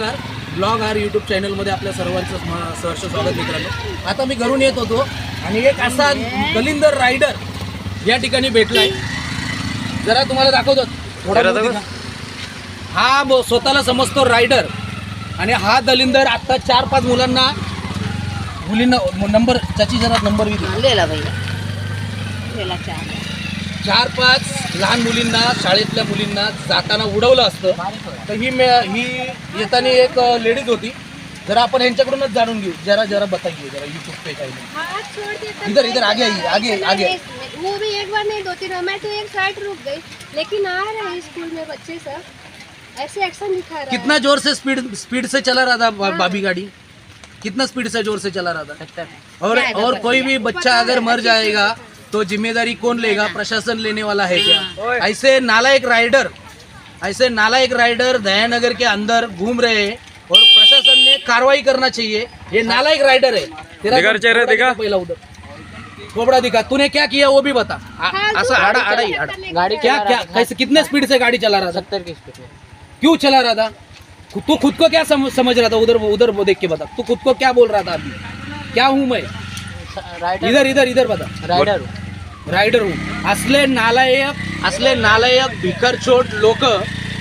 नमस्कार. Blog our YouTube चॅनलमध्ये आपल्या सर्वांचं सहर्ष स्वागत मित्रांनो. आता मी घरून येत होतो आणि एक असा दलिंदर रायडर या ठिकाणी भेटलाय. जरा तुम्हाला दाखवतो. थोडा. दिखा. हा ब- स्वतःला समजतो रायडर. आणि हा दलिंदर आता चार पाच मुलांना मुलींना नंबर त्याची जरा नंबर बी ले ला भैया चार चार पाच लहान मुलींना शाळेतल्या मुलींना जाताना उडवलं असतं. तर ही मे- ही येताना एक लेडीज होती. जरा आपण यांच्याकडूनच जाणून घेऊ. जरा जरा बताइए जरा यूट्यूब पे काही इधर- इधर, आगे आइए, आगे, आगे। वो भी एक बार नहीं दो तीन मैं तो एक साइड रुक गई। लेकिन आ रहे स्कूल में बच्चे सब। ऐसे एक्शन दिखा रहा कितना जोर से स्पीड स्पीड से चला रहा था बाबी गाड़ी? कितना स्पीड से जोर से चला रहा था? और और कोई भी बच्चा अगर मर जाएगा तो जिम्मेदारी कौन लेगा? प्रशासन लेने वाला है क्या ऐसे नालायक राइडर ऐसे नालायक राइडर दयानगर के अंदर घूम रहे हैं और प्रशासन ने कार्रवाई करना चाहिए। ये नालायक राइडर है। तेरा चेहरा, दिखा। पहला उधर। खोपड़ा दिखा। तूने क्या किया वो भी बता। ऐसा आड़ा गाड़ी आड़ा ही आड़ा गाड़ी क्या क्या। कैसे कितने स्पीड से गाड़ी चला रहा था? सत्तर की स्पीड क्यों चला रहा था? तू खुद को क्या सम, समझ रहा था? उधर उधर वो देख के बता। तू खुद को क्या बोल रहा था अभी क्या हूँ मैं? राइडर इधर इधर इधर बता। राइडर रायडर असले नालायक असले नालायक भिकारचोट लोक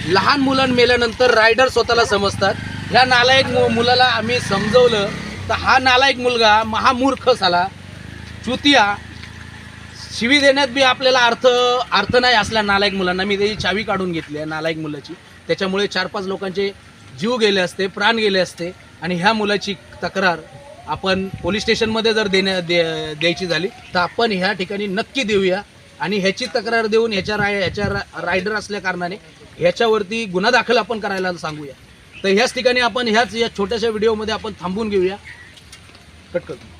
लहान मुलां मेल्यानंतर रायडर स्वतःला समजतात. ह्या नालायक मु- मुलाला आम्ही समजवलं तर हा नालायक मुलगा महामूर्ख झाला. चुतिया शिवी देण्यात बी आपल्याला अर्थ अर्थ नाही असल्या नालायक मुलांना. मी त्याची चावी काढून घेतली आहे नालायक मुलाची. त्याच्यामुळे चार पाच लोकांचे जीव गेले असते प्राण गेले असते. आणि ह्या मुलाची तक्रार आपण पोलीस स्टेशनमध्ये जर देण्या दे द्यायची झाली तर आपण ह्या ठिकाणी नक्की देऊया. आणि ह्याची तक्रार देऊन ह्याच्या राय ह्याच्या रा- रायडर असल्या कारणाने ह्याच्यावरती गुन्हा दाखल आपण करायला सांगूया. तर ह्याच ठिकाणी आपण ह्याच या छोट्याशा व्हिडिओमध्ये आपण थांबून घेऊया. कट करतो.